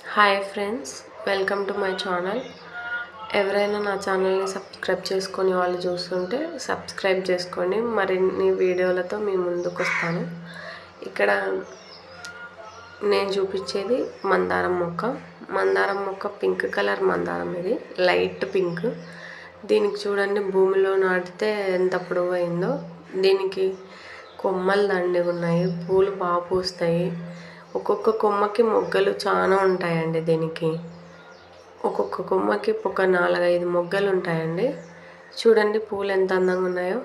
Hi friends welcome to my channel ఎవరైనా నా ఛానల్ని సబ్స్క్రైబ్ చేసుకొని వాళ్ళు చూస్తుంటే సబ్స్క్రైబ్ చేసుకోండి మరిన్ని వీడియోలతో మీ ముందుకు వస్తాను ఇక్కడ నేను చూపించేది మందారం మొక్క. మందారం మొక్క పింక్ కలర్ మందారం ఇది లైట్ పింక్. దీనికి చూడండి భూమిలో నాటితే ఎంత పొడవైందో దీనికి కొమ్మలు దండి ఉన్నాయి పూలు బాగా పూస్తాయి. ఒక్కొక్క కొమ్మకి మొగ్గలు చాలా ఉంటాయండి దీనికి. ఒక్కొక్క కొమ్మకి ఒక నాలుగైదు మొగ్గలు ఉంటాయండి. చూడండి పూలు ఎంత అందంగా ఉన్నాయో.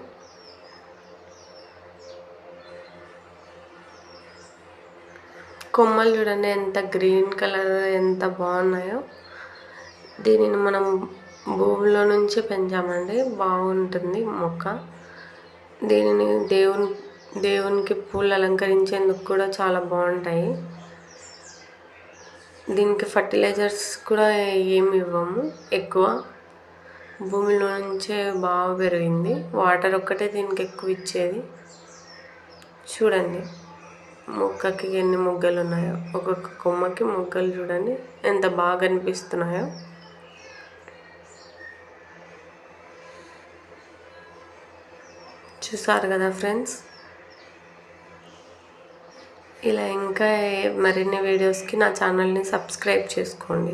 కొమ్మలు చూడండి ఎంత గ్రీన్ కలర్ ఎంత బాగున్నాయో. దీనిని మనం భూమిలో నుంచి పెంచామండి. బాగుంటుంది మొక్క. దీనిని దేవుని దేవునికి పూలు అలంకరించేందుకు కూడా చాలా బాగుంటాయి. దీనికి ఫర్టిలైజర్స్ కూడా ఏమి ఇవ్వము. ఎక్కువ భూమిలో నుంచే బాగా పెరిగింది. వాటర్ ఒక్కటే దీనికి ఎక్కువ ఇచ్చేది. చూడండి మొక్కకి ఎన్ని మొగ్గలు ఉన్నాయో. ఒక్కొక్క కొమ్మకి మొగ్గలు చూడండి ఎంత బాగా అనిపిస్తున్నాయో చూసారు కదా ఫ్రెండ్స్? ఇలా ఇంకా మరిన్ని వీడియోస్కి నా ఛానల్ని సబ్స్క్రైబ్ చేసుకోండి.